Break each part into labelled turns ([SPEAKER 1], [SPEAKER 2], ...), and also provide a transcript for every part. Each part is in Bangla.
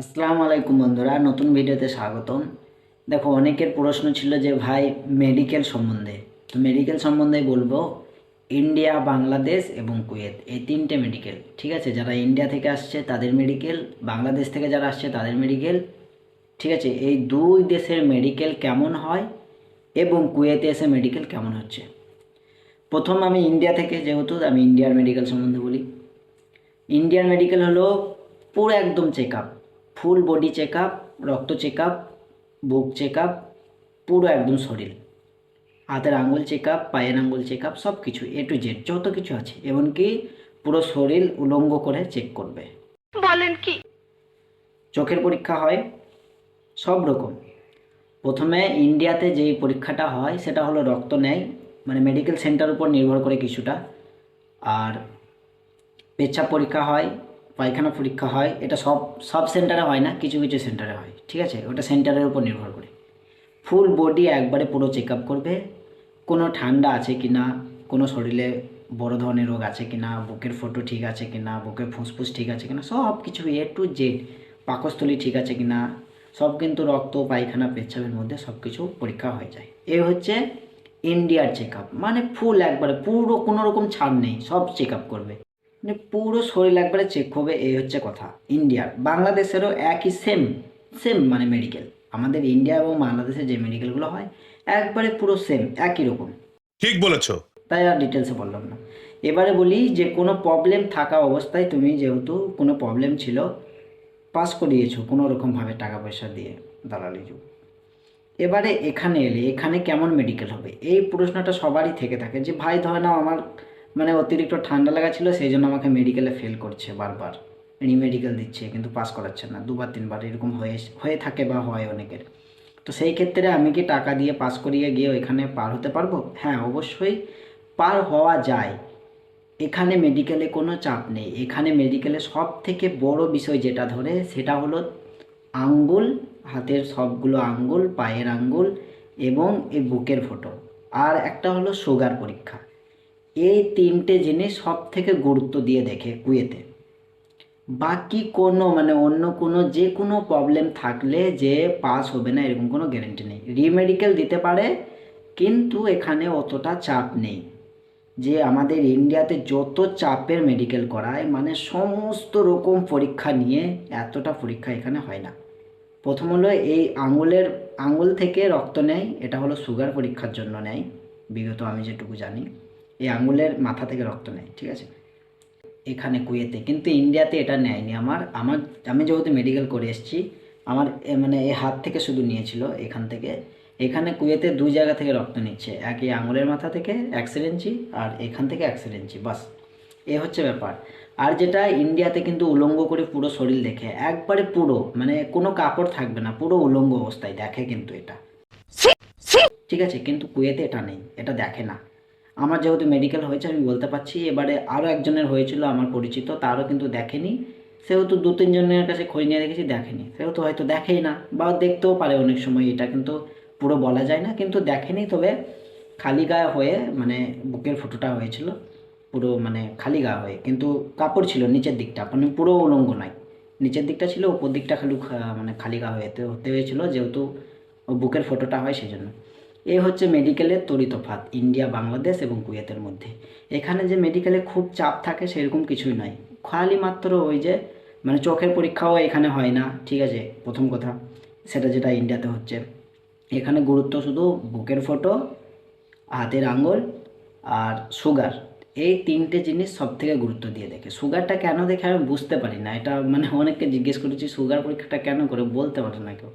[SPEAKER 1] আসসালামু আলাইকুম বন্ধুরা, নতুন ভিডিওতে স্বাগতম। দেখো, অনেকের প্রশ্ন ছিল যে, ভাই মেডিকেল সম্বন্ধে? তো মেডিকেল সম্বন্ধে বলব, ইন্ডিয়া, বাংলাদেশ এবং কুয়েত, এই তিনটে মেডিকেল ঠিক আছে? যারা ইন্ডিয়া থেকে আসছে, তাদের মেডিকেল বাংলাদেশ থেকে যারা আসছে, তাদের মেডিকেল ঠিক আছে? এই দুই দেশের মেডিকেল কেমন হয় এবং কুয়েতে এসে মেডিকেল কেমন হচ্ছে? প্রথম, আমি ইন্ডিয়া থেকে, যেহেতু আমি ইন্ডিয়ার মেডিকেল সম্বন্ধে বলি। ইন্ডিয়ান মেডিকেল হলো পুরো একদম check up full body check up রক্ত চেক আপ বুক চেক আপ পুরো একদম শরীর। হাতের আঙ্গুল চেক আপ পায়ের আঙ্গুল চেক আপ সব কিছু এ টু জেড যত কিছু আছে এমনকি পুরো শরীর উলঙ্গ করে চেক করবে।
[SPEAKER 2] বলেন কি?
[SPEAKER 1] চোখের পরীক্ষা হয় সব রকম। প্রথমে ইন্ডিয়াতে যেই পরীক্ষাটা হয় সেটা হলো রক্ত নেয় মানে মেডিকেল সেন্টার উপর নির্ভর করে কিছুটা। আর পেচ্ছাপ পরীক্ষা হয় পায়খানা পরীক্ষা হয়, এটা সব সব সেন্টারে হয় না, কিছু কিছু সেন্টারে হয়, ঠিক আছে? ওটা সেন্টারের উপর নির্ভর করে। ফুল বডি একবারে পুরো চেক আপ করবে, কোনো ঠান্ডা আছে কি না কোনো শরীরে বড় ধরনের রোগ আছে কি না বুকের ফটো ঠিক আছে কি না বুকের ফুসফুস ঠিক আছে কি না সব কিছু এ টু জেড পাকস্থলী ঠিক আছে কি না সব কিন্তু রক্ত, পায়খানা, পেচ্ছাপের মধ্যে সব কিছু পরীক্ষা হয়ে যায়। এ হচ্ছে ইন্ডিয়ার চেক মানে ফুল একবারে, পুরো কোনো রকম ছাড় নেই, সব চেক করবে। মানে পুরো শরীর একবারে চেক হবে এই হচ্ছে কথা। ইন্ডিয়ার বাংলাদেশেরও একই সেম সেম মানে মেডিকেল আমাদের ইন্ডিয়া এবং বাংলাদেশে যে মেডিকেলগুলো হয় একবারে পুরো সেম একই রকম।
[SPEAKER 3] ঠিক বলেছ।
[SPEAKER 1] তাই আর ডিটেলসে বললাম না। এবারে বলি যে কোনো প্রবলেম থাকা অবস্থায় তুমি যেহেতু কোনো প্রবলেম ছিল পাস করিয়েছো কোনো রকমভাবে টাকা পয়সা দিয়ে দালালি যুগ। এবারে এখানে এলে এখানে কেমন মেডিকেল হবে? এই প্রশ্নটা সবারই থেকে থাকে যে ভাই ধরে নাও আমার মানে অতিরিক্ত ঠান্ডা লাগা ছিল, সেই জন্য আমাকে মেডিকেলে ফেল করছে বারবার। রিমেডিকেল দিচ্ছে, কিন্তু পাস করাচ্ছে না। দুবার, তিনবার এরকম হয়ে হয়ে থাকে বা হয় অনেকের। তো সেই ক্ষেত্রে আমি কি টাকা দিয়ে পাস করিয়ে গিয়ে ওইখানে পার হতে পারব? হ্যাঁ অবশ্যই পার হওয়া যায়। এখানে মেডিকেলে কোনো চাপ নেই। এখানে মেডিকেলে সব থেকে বড় বিষয় যেটা ধরে, সেটা হলো আঙ্গুল, হাতের সবগুলো আঙ্গুল, পায়ের আঙ্গুল এবং এই বুকের ফটো। আর একটা হলো সুগার পরীক্ষা। এই তিনটে জিনিস সব থেকে গুরুত্ব দিয়ে দেখে কুয়েতে। বাকি কোনো মানে অন্য কোনো, যে কোনো প্রবলেম থাকলে যে পাস হবে না, এরকম কোনো গ্যারেন্টি নেই। রিমেডিকেল দিতে পারে, কিন্তু এখানে অতটা চাপ নেই। যে আমাদের ইন্ডিয়াতে যত চাপের মেডিকেল করায় মানে সমস্ত রকম পরীক্ষা নিয়ে এতটা পরীক্ষা এখানে হয় না। প্রথম হলো এই আঙুলের, আঙুল থেকে রক্ত নেয়, এটা হলো সুগার পরীক্ষার জন্য নেয়। বিগত আমি যেটুকু জানি। এই আঙুলের মাথা থেকে রক্ত নেয়, ঠিক আছে? এখানে কুয়েতে, কিন্তু ইন্ডিয়াতে এটা নেয়নি আমার। আমার, আমি যেহেতু মেডিকেল করে এসেছি, আমার মানে এই হাত থেকে শুধু নিয়েছিল এখান থেকে। এখানে কুয়েতে দুই জায়গা থেকে রক্ত নিচ্ছে, এক এই আঙুলের মাথা থেকে সিরিঞ্চি আর এখান থেকে সিরিঞ্চি বাস। এ হচ্ছে ব্যাপার। আর যেটা ইন্ডিয়াতে কিন্তু উলঙ্গ করে পুরো শরীর দেখে, একবারে পুরো মানে কোনো কাপড় থাকবে না, পুরো উলঙ্গ অবস্থায় দেখে কিন্তু এটা। ঠিক আছে, কিন্তু কুয়েতে এটা নেই, এটা দেখে না। আমার যেহেতু মেডিকেল হয়েছে, আমি বলতে পারছি। এবারে আরও একজনের হয়েছিল আমার পরিচিত, তারও কিন্তু দেখেনি। সেহেতু দু তিনজনের কাছে খোঁজ নিয়ে দেখেছি, দেখেনি। সেহেতু হয়তো দেখেই না, বা দেখতেও পারে অনেক সময়, এটা কিন্তু পুরো বলা যায় না, কিন্তু দেখেনি তবে খালি গায়ে হয়ে মানে বুকের ফটোটা হয়েছিল, পুরো মানে খালি গা হয়ে। কিন্তু কাপড় ছিল নিচের দিকটা মানে পুরো উলঙ্গ নয়। নিচের দিকটা ছিল, উপর দিকটা খালি মানে খালি গা হয়ে হতে হয়েছিল, যেহেতু বুকের ফটোটা হয় সেই এই হচ্ছে মেডিকেলের তরিতফাত ইন্ডিয়া, বাংলাদেশ এবং কুয়েতের মধ্যে। এখানে যে মেডিকেলে খুব চাপ থাকে সেরকম কিছুই নয়। খালি মাত্র ওই যে মানে চোখের পরীক্ষাও এখানে হয় না, ঠিক আছে? প্রথম কথা, সেটা যেটা ইন্ডিয়াতে হচ্ছে। এখানে গুরুত্ব শুধু বুকের ফটো হাতের আঙ্গুল আর সুগার এই তিনটে জিনিস সব থেকে গুরুত্ব দিয়ে দেখে। সুগারটা কেন দেখে আমি বুঝতে পারি না। এটা মানে অনেককে জিজ্ঞেস করেছি সুগার পরীক্ষাটা কেন করে? বলতে পারে না কেউ।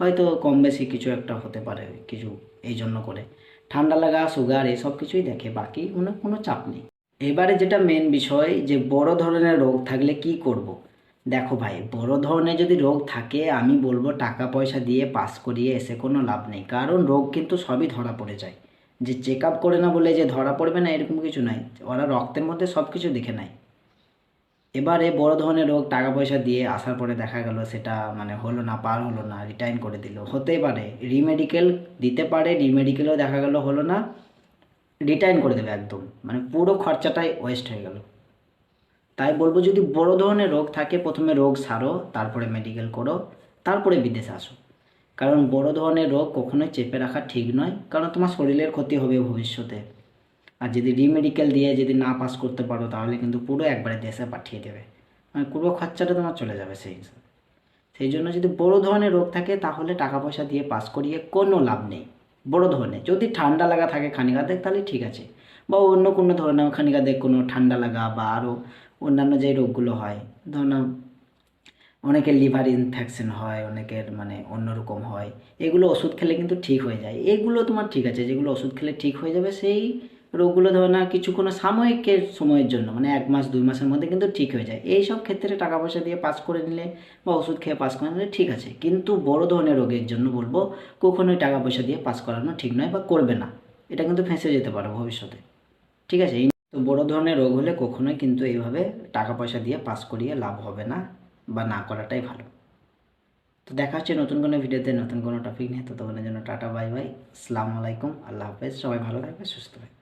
[SPEAKER 1] হয়তো কম বেশি কিছু একটা হতে পারে, কিছু এই জন্য করে। ঠান্ডা লাগা, সুগার এসব কিছুই দেখে, বাকি কোনো কোনো চাপ নেই। এবারে যেটা মেন বিষয়, যে বড় ধরনের রোগ থাকলে কি করব। দেখো ভাই, বড় ধরনের যদি রোগ থাকে, আমি বলব টাকা পয়সা দিয়ে পাস করিয়ে এসে কোনো লাভ নেই। কারণ রোগ কিন্তু সবই ধরা পড়ে যায়। যে চেক আপ করে না বলে যে ধরা পড়বে না, এরকম কিছু নাই। ওরা রক্তের মধ্যে সব কিছু দেখে নেয়। এবারে বড় ধরনের রোগ টাকা পয়সা দিয়ে আসার পরে দেখা গেল সেটা মানে হলো না, পার হলো না রিটার্ন করে দিল। হতেই পারে রিমেডিকেল দিতে পারে রিমেডিকেলও দেখা গেল হলো না রিটার্ন করে দেবে একদম। মানে পুরো খরচাটাই ওয়েস্ট হয়ে গেল। তাই বলব যদি বড় ধরনের রোগ থাকে, প্রথমে রোগ সারো, তারপরে মেডিকেল করো, তারপরে বিদেশে আসো। কারণ বড় ধরনের রোগ কখনোই চেপে রাখা ঠিক নয়, কারণ তোমার শরীরের ক্ষতি হবে ভবিষ্যতে। আর যদি রিমেডিকেল দিয়ে যদি না পাস করতে পারো, তাহলে কিন্তু পুরো একবারে দেশে পাঠিয়ে দেবে। মানে পুরো খরচাটা তোমার চলে যাবে সেই সেই জন্য যদি বড় ধরনের রোগ থাকে, তাহলে টাকা পয়সা দিয়ে পাস করিয়ে কোনো লাভ নেই। বড় ধরনের। যদি ঠান্ডা লাগা থাকে খানিকাতে তাহলে ঠিক আছে। বা অন্য কোনো ধরনের খানিকাতে কোনো ঠান্ডা লাগা বা আরও অন্যান্য যে রোগগুলো হয় ধরুন অনেকের লিভার ইনফেকশন হয়, অনেকের মানে অন্যরকম হয়, এগুলো ওষুধ খেলে কিন্তু ঠিক হয়ে যায়। এগুলো তোমার ঠিক আছে, যেগুলো ওষুধ খেলে ঠিক হয়ে যাবে, সেই রোগগুলো ধরো না কিছু কোনো সাময়িকের সময়ের জন্য মানে এক মাস, দুই মাসের মধ্যে কিন্তু ঠিক হয়ে যায়। এই সব ক্ষেত্রে টাকা পয়সা দিয়ে পাস করে নিলে বা ওষুধ খেয়ে পাস করে নিলে ঠিক আছে। কিন্তু বড় ধরনের রোগের জন্য বলব, কখনোই টাকা পয়সা দিয়ে পাস করানো ঠিক নয় বা করবে না। এটা কিন্তু ফেঁসে যেতে পারো ভবিষ্যতে। ঠিক আছে? তো বড় ধরনের রোগ হলে কখনোই কিন্তু এইভাবে টাকা পয়সা দিয়ে পাস করিয়ে লাভ হবে না বা না করাটাই ভালো। তো দেখা হচ্ছে নতুন কোনো ভিডিওতে, নতুন কোনো টপিক নিয়ে। ততক্ষণের জন্য টাটা, বাই বাই। আসসালামু আলাইকুম। আল্লাহ হাফেজ। সবাই ভালো থাকবে, সুস্থ থাকবে।